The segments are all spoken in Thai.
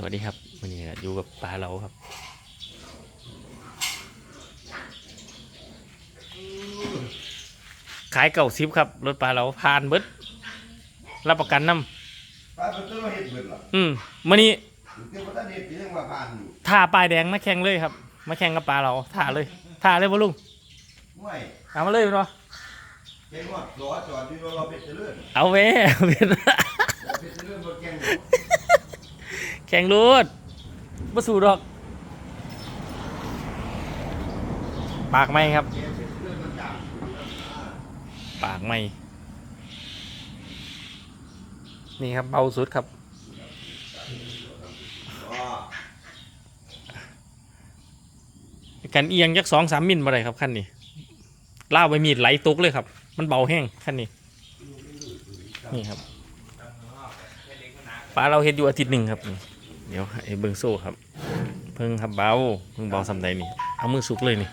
สวัสดีครับวันนี้อยู่กับปลาเราครับขายเก่าซิบครับ รถปลาเราผ่านเบิดรับประกันนปลาเป็นตัวเห็ดเบิดเหรอำอืมมื่อนี้เดี๋ยวมันเห็ดยังมาผ่านอยู่ท่าปลายแดงมาแข่งเลยครับ มาแข่งกับปลาเราท่าเลยท่าเลยพ่อลุงไม่เอามาเลยเนาะเก่งว่าล้อจอดที่เราเป็นเลื่อนเอาเว้ย เป็นเลื่อนบนแกง แข่งรูดมาสู่ดอก ปากไม่ครับเก่งเป็นเลื่อนมันจับ ปากไม่ นี่ครับเบาสุดครับอ๋อกันเอียงยักสองสามมิลมาเลยครับขั้นนี้ล่าวไปมีดไหลตุกเลยครับ มันเบาแห้งขั้นนี้ นี่ครับปลาเราเห็ดอยู่อาทิตย์หนึ่งครับนี่ เดี๋ยวไอ้เบิงโซ่ครับ เพิ่งครับเบาเพิ่งเบาสำใดนี่ เอามือสุกเลยนี่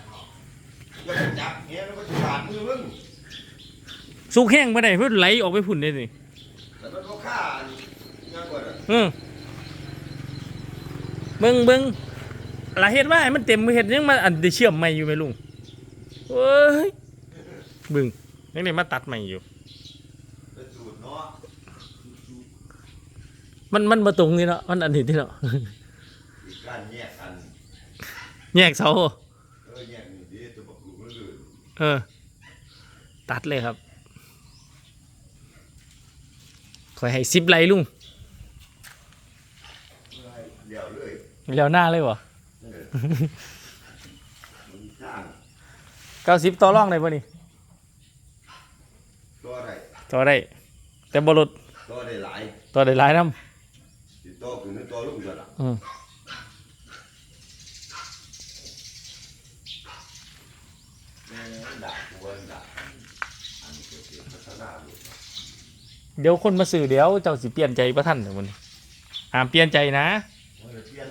จับเงี้ยแล้วก็จะผ่านมือมึงสุกแห้งไม่ได้เพื่อไหลออกไปพุ่นได้นี่แล้วมันก็ฆ่าง่ายกว่าน่ะอืมเบิงเบิงละเห็ดว่าให้มันเต็มมือเห็ดยังมาอันเดเชื่อมไม่อยู่ไหมลุงเอ้ยเบึงยังได้มาตัดไม่อยู่ เป็นสูตรเนาะ มันมันมาตรงนี่เนาะมันอันนี้ที่เนาะอีกการแยกกันแยกเสาเออแยกนี่ดีตัวบอกลูกมันเลยเออ ตัดเลยครับคอยให้ซิปไหลลุงเดี๋ยวเลยแล้วหน้าเลยวะเออมันจ้างเก้าสิบต่อร่องได้ปะนี่ตัวอะไรต่อได้ แต่บรถตัวได้หลาย ต่อได้หลายน้ ติดตัวคือนึกตัวลูกเดียวละำอืมแม่ด่ากูว่าด่าอันนี้เกิดเป็นพัฒนาลูกเดี๋ยวคนมาสื่อเดี๋ยวเจ้าสิเปลี่ยนใจประท่านเดี๋ยวมันห้ามเปลี่ยนใจนะมันจะเปลี่ยน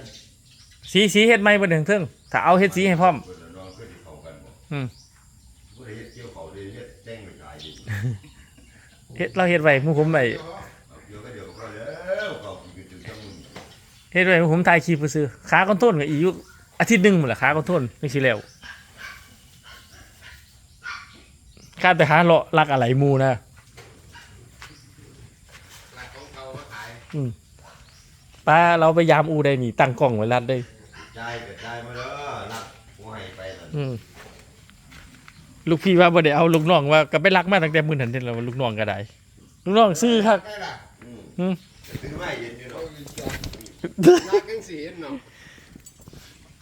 สีสีเฮ็ดไม่บนถึงเทิงถ้าเอาเฮ็ดสีให้พร้อมเพิ่นน่ะน้องเพิ่นสิเข้ากันบ่อืมบ่ได้เฮ็ดเกี่ยวเขาได้เฮ็ดแจ้งไปขายดิ เฮ็ดเราเฮ็ดไว้หมู่ผมไว้เอาเดี๋ยวก็เดี๋ยวก็ แล้วเขาคือถึงจังมึงเฮ็ดไว้หมู่ผมถ่ายคลิปซื้อๆขาคอนโทรลก็อีกอยู่อาทิตย์หนึงหมดละขาคอนโทรลจังสิแล้วข้าแต่หาเลาะลักอะไรหมู่นะหลักของเขามาขายป้าเราไปยามอูได้นี่ตั้งกล้องไว้รัดได้จ่ายก็จ่ายมาเด้อรับกูให้ไปนั่นอืมลูกพี่ว่าบ่ได้เอาลูกน้องว่าก็ไปรักมาตั้งแต่มื้อนั้นเด้แล้วลูกน้องก็ได้ ลูกน้องซื้อครับ ได้ล่ะอืมอืม ถือไม้เย็นอยู่เนาะรักกังสีเนาะ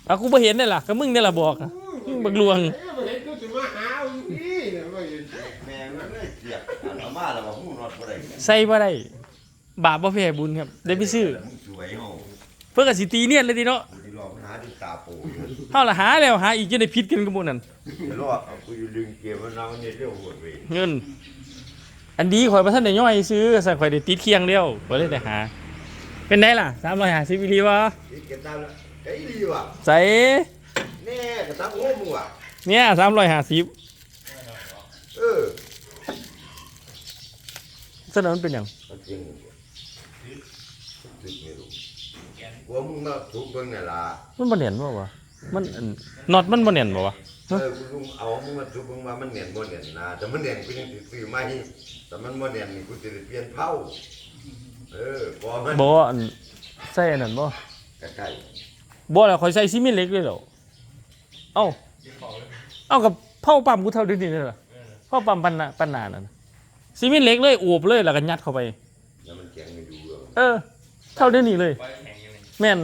เอากูบ่เห็นได้ล่ะก็มึงนี่ล่ะบอกอะมึงบักลวงเอ้ยบ่เห็นกูสิมาหาเอาอยู่นี่เนี่ยบ่เห็นแม่มันเลยเสียบอันเอามาแล้วว่าหูนอดบ่ได้ใส่บ่ได้บาปบ่แพ้บุญครับได้ไปซื้อมึงสวยเฮาเพิ่นก็สิตีเนียนเลยติเนาะกูสิรอปัญหาที่ตาโปอยู่เฮาละหาแล้วหาอีกจะได้ผิดกันกับหมู่นั้นเดี๋ยวรอเอากูอยู่ดึงเกมมันเอาเนี่ยเร็วโหดเว้ยเงิน อันดีข่อยบ่ทันได้ย่อยซื้อสั่นข่อยได้ติดเคียงเดียวบ่ได้ได้หา เป็นไดล่ะ350อีหลีวะนี่เก็บตามแล้วเอ้ยดีว่ะใส่แน่ก็ตามโอ้มึงว่ะเนี่ย350เออสนนเป็นหยังเอาจริงตึกไม่รู้กลัวมึงมาถูกเบิ่งน่ะล่ะมันบ่แน่นบ่วะมันอันน็อตมันบ่แน่นบ่วะ เออกูลุงเอามึงมาถูกเบิ่งว่ามันแน่นบ่แน่นนะแต่มันแน่นกูยังสิซื้อใหม่แต่มันบ่แน่นนี่กูสิได้เปลี่ยนเผาเออบ่มันบ่อันใส่อันนั้นบ่ใกล้บ่แล้วข่อยใส่ซีเมนต์เหล็กเลยเหรอเอ้าเอ้ากับเผาปั๊มกูเท่าเดิมนี่เลยเหรอเผาปั๊มปันนาปันนานั่นน่ะซีเมนต์เหล็กเลยอวบเลยแล้วก็ยัดเข้าไปๆแล้วมันแข็งไม่ดูเรื่องเออ เท่าเดิมนี่เลย แม่น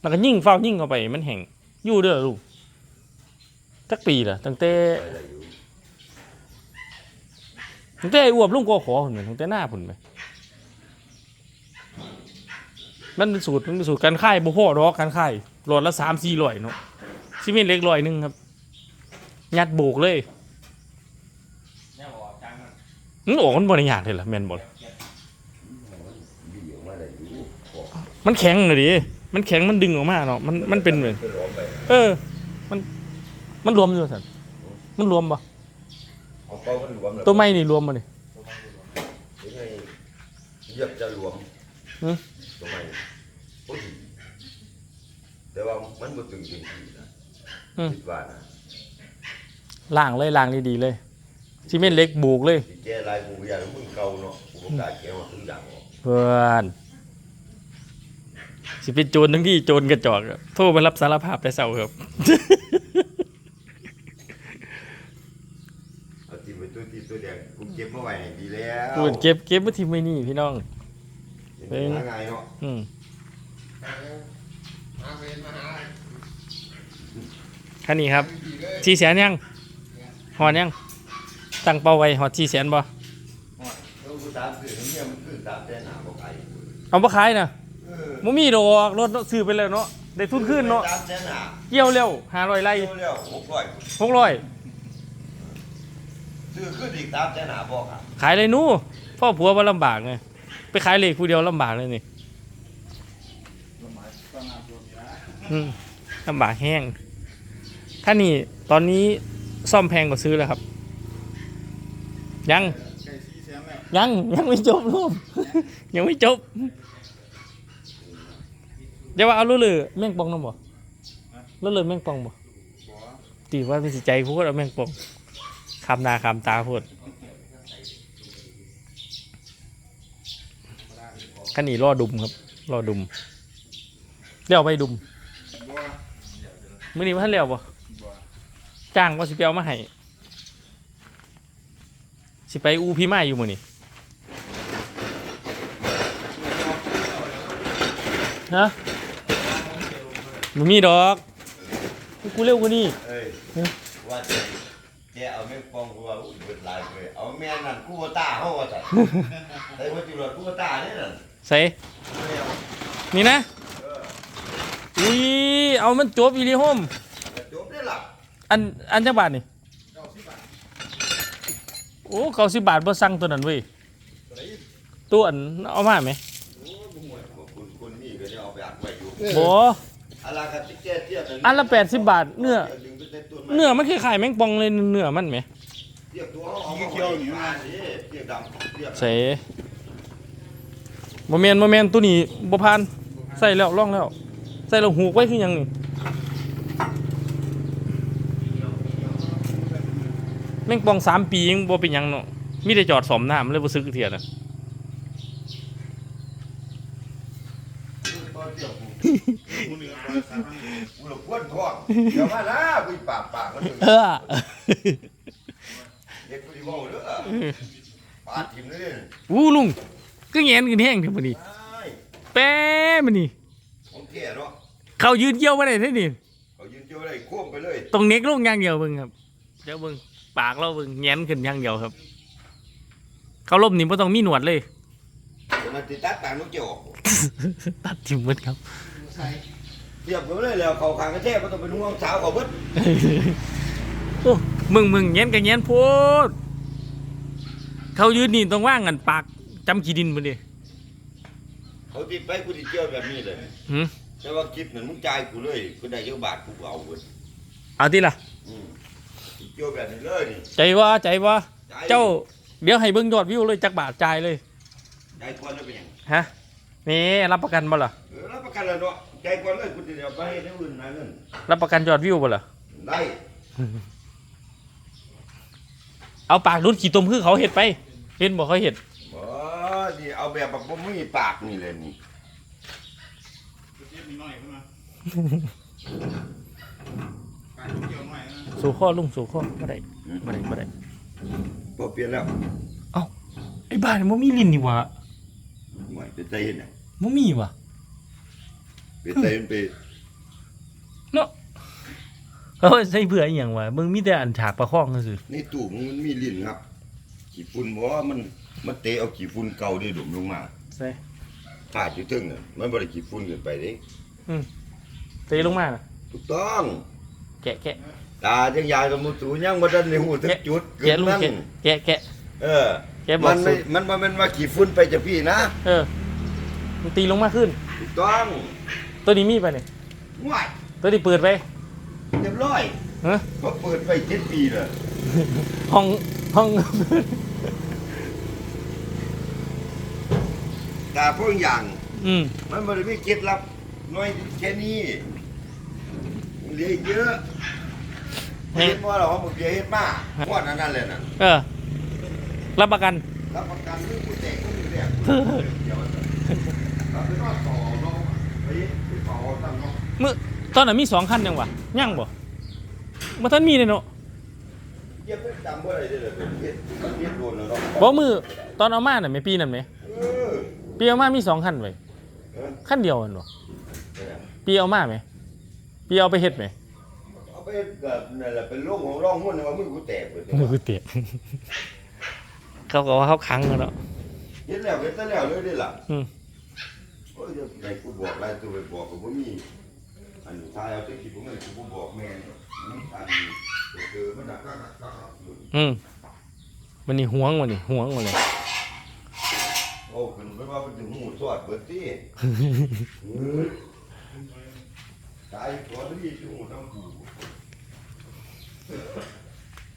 แล้วก็ยิ่งเฝ้ายิ่งเข้าไปมันแห้งอยู่เด้อลูก จักปีล่ะตั้งแต่ตั้งแต่ไอ้อวบลุงกอขอพุ่นแม่นตั้งแต่หน้าพุ่นแม่มันเป็นสูตรมันเป็นสูตรการค่ายบ่พอดอกการค่ายหลอดละ3-400เนาะซีเมนต์เล็กร้อยหนึงครับ ยัดโบกเลยมันออกมันบริยากเลยล่ะแม่นบอลดีออกมาได้อยู่ขอมันแข็งเลยดิมันแข็งมันดึงออกมาเนาะมันมันเป็นเหมือนไปรอไปเออ มัน มันรวมอยู่สันมันรวมปะเอาเป้ามันรวมแล้วตัวไม้นี่รวมมาดิยังไงเหยียบจะรวมหือทำไมโอ้ยแต่ว่ามันบ่ตึงจริงๆนะอืมคิดว่านะล่างเลยล่างดีๆเลยซีเมนต์เหล็กบูกเลยสิแก้ลายกูก็อยากให้มึงเก่าเนาะกูบ่กล้าแก้ว่าทุกอย่างออกเพื่อนสิเป็นโจรทั้งที่โจรกระจอกอะโทรมารับสารภาพแต่เศร้าครับ เอาที่ไป ตัวที่ตัวแดงกูเก็บมาไว้ให้ดีแล้วพูดเก็บเก็บมาทีไม่นี่พี่น้องเองหาง่ายเนาะอืมหาเวรมาหาคันนี้ครับดีเลยสี่แสนยังหอดยัง ตั้งเป้าไว้หอดสี่แสนบ่แล้วกูตามคือเนี่ยมันคือตามแต่หน้าบ่ไกลเอาบ่ขายนะเออบ่มีดอกรถซื้อไปแล้วเนาะได้ทุนขึ้นเนาะตามแต่หน้าเกี่ยวเร็วห้าร้อยไร่เร็วเร็วหกร้อยหกร้อย ซื้อขึ้นอีกตามแต่หน้าบอกอะขายเลยหนู้พ่อผัวมาลำบากไงไปขายเหล็กผู้เดียวลำบากเลยนี่อืมลำบากแห้ง ถ้านี่ตอนนี้ซ่อมแพงกว่าซื้อแล้วครับ ยัง ไก่สีแสนแล้วยังยังไม่จบรูปยังไม่จบเดี๋ยวว่าเอาลุ่เลยแม่งปองน้ำบ่ลุ่เลยแม่งปองบ่บ่ตีว่าเป็นสิใจพูดเอาแม่งปอง คำหนาคำตาพูดขันนี้รอดุมครับรอดุมเลี้ยวไปดุมบ่มื้อนี้ว่าท่านเลี้ยวบ่บ่จ้างว่าสิไปเอามาให้สิไปอูพี่ไม้อยู่มื้อนี้ฮะมันมีดอกกูเร็วกว่านี้เอ้ยเออว่าจะ แกเอาแม่งปองกูว่าอุ้ยเบิดหลายเลยเอาแม่นั่นกูว่าตาเฮาว่าจัดไอ้ว่าจิรกูว่าตาเนี่ยนั่นใส่ไม่เอานี่นะเอออุ้ยเอามันจบอีหลีโฮมกระจบได้ล่ะอันอันจักบาทนี่เก้าสิบบาทโอ้เก้าสิบบาทบ่สั่งตัวนั้นเว้ยตัวไหนตัวอันเอามาไหมโอ้บ่หมดบอกคุณคุณนี่ก็จะเอาไปอัดไว้อยู่บ่อะไรกันที่แกเทียบอันละ80บาทเนื้อ ดึงไปแต่ต้ไม้ เนื้อมันคล้ายๆแมงปองเลยเนื้อมันไหมเทียบตัวเอามาเคี่ยวอยู่มาสิเทียบดำเทียบใส่บ่แม่นบ่แม่นตัวนี้บ่ผ่านใส่แล้วลองแล้ว ใส่แล้วหูกไว้คือหยังนี่แมงปองสามปียังบ่เป็นหยังเนาะมีแต่จอดสอมน้ำเลยบ่ซึกเทียน่ะตัวเทียบ กูกูเหลือร้อยสามพันกูหลบกวนท้องเดี๋ยวมานะกูปากปากมันถึงเออเด็กกูดีบ่เด้อปาดทิ่มเลยวู้ลุงก็แงนกันแห้งเท่านี้ใช่แป๊ะมันนี่ผมแก่เนาะเขายืนเกี่ยวบ่ได้เท่านี้เขายืนเจียวได้โค้งไปเลยตรงเน็กลงอย่างเดียวเบิ่งครับเดี๋ยวเบิ่งปากเราเบิ่งแงนขึ้นอย่างเดียวครับ เขาลบนี่บ่ต้องมีหนวดเลยมันติดตัดต่างนกเจียวออกตัดทิมหมดครับใส่ เทียบกันเลยแล้วเขาขางกระแทกมันต้องเป็นห่วงสาวเขาเบิดโอ้มึงมึงแงนกับแงนโพดเขายืนนี่ต้องว่างกันปากจำขี้ดินมาดิเขาติดไปกูติเจียวแบบนี้เลยหืมแต่ว่าคลิปนั้นมึงจ่ายกูเลยกูได้เยอะบาทกูเอาเบิดเอาที่ล่ะ อืมติเจียวแบบนี้เลยนี่ใจว่าใจว่าจ่ายเจ้า เดี๋ยวให้เบิ่งยอดวิวเลยจักบาทจ่ายเลย จ่ายก่อนแล้วเป็นหยังฮะนี่รับประกันบ่ล่ะเออ รับประกันแล้วเนาะจ่ายก่อนเลยกูจะเอาไปให้เท่าอื่นนะเงินรับประกันยอดวิวบ่ล่ะได้เอาปากรุดขี่ตมคือเขาเห็ดไปเห็นบอกเขาเห็ดบ่นี่เอาแบบแบบบ่มีปากนี่เลยนี่ตัวเทียบมีน้อยขึ้นมาปากเกี่ยวน้อยนะสู่ข้อลุงสู่ข้อบ่ได้บ่ได้บ่ได้บ่เปลี่ยนแล้วไอ้บ้านมันมีลิ้นนี่หวะห่วยเป็นใจเห็นน่ะมันมีวะ เป็นใจเป็นไปเฮ้ยใส่เบื่ออีหยังวะมึงมีแต่อันฉากประคองก็คือในตู้มึงมันมีลิ้นครับขี้ฝุ่นบ่มันมันเตะเอาขี้ฝุ่นเก่านี่ดุมลงมาใส่พาดอยู่ถึงน่ะมันบ่ได้ขี้ฝุ่นเกินไปเด้เตะลงมาน่ะถูกต้องแกะแกะตาจังยายกับมุสูยังบ่ทันได้ฮู้ถึงจุดเกิแกะนลุงนั้นแกะแกะแกะ เออแกะบอกมันไม่สุดมันบ่แม่นว่าขี้ฝุ่นไปจากพี่นะ เออมันตีลงมาขึ้นถูกต้อง ตัวนี้มีไปเนี่ยง่ายตัวนี้เปิดไปเรียบร้อยฮะเขาเปิดไป7ปีแล้วห้องห้องตาพวกอย่าง อืมมันบ่ได้มีเคล็ดลับน้อยแค่นี้เหลืออีกเยอะเห็นว่าเราว่ามึงเบียร์เฮ็ดมากงวดนั้นนั่นเลยน่ะเออ รับประกัน รับประกันเรื่องกูแตกกูมีแตกเดี๋ยวเราไปนอนต่อ มือตอนนั้นมีสองคันยังวะยังบ่มาท่านมีเลยเนาะเย็บจำบ่ได้เด้อเฮ็ดมันเฮ็ดโดนแล้วเนาะบอกมือตอนเอามาน่ะไหมปีนั้นไหมเออปีเอามามีสองคันไว้เออคันเดียวกันบ่ปีเอามาไหมปีเอาไปเฮ็ดไหมเอาไปกับนั่นแหละเป็นโรคของร่องหุ้นว่ามือกูแตกเบิดมือกูเตะเขาก็ว่าเขาคังกันเนาะเฮ็ดแล้วเฮ็ดซะแล้วเลยเด้ล่ะ อืมโอ้ยจะไหนกูบอกหลายตัวไปบอกก็บ่มีอันนี้ทายเอาแต่คิดบ่แม่นกูบ่บอกแม่นอันนี้เจอมันน่ะอืมมันนี่ห่วงมันนี่ห่วงมันเลยโอ้เป็นเป็นว่าเป็นถึงหูสอดเบิดติตายตัวนี้ชูน้ำกู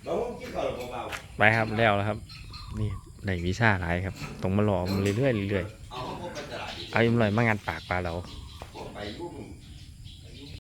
เรากินข้าวแล้วเบาไปครับแล้วแล้วครับ นี่ ได้วิชาหลายครับต้องมาหล่อมันเรื่อยๆเรื่อยๆเอาเขาไปลาดดิๆเอาอิ่มลอยมางานปากปลาเราไปยุ่ง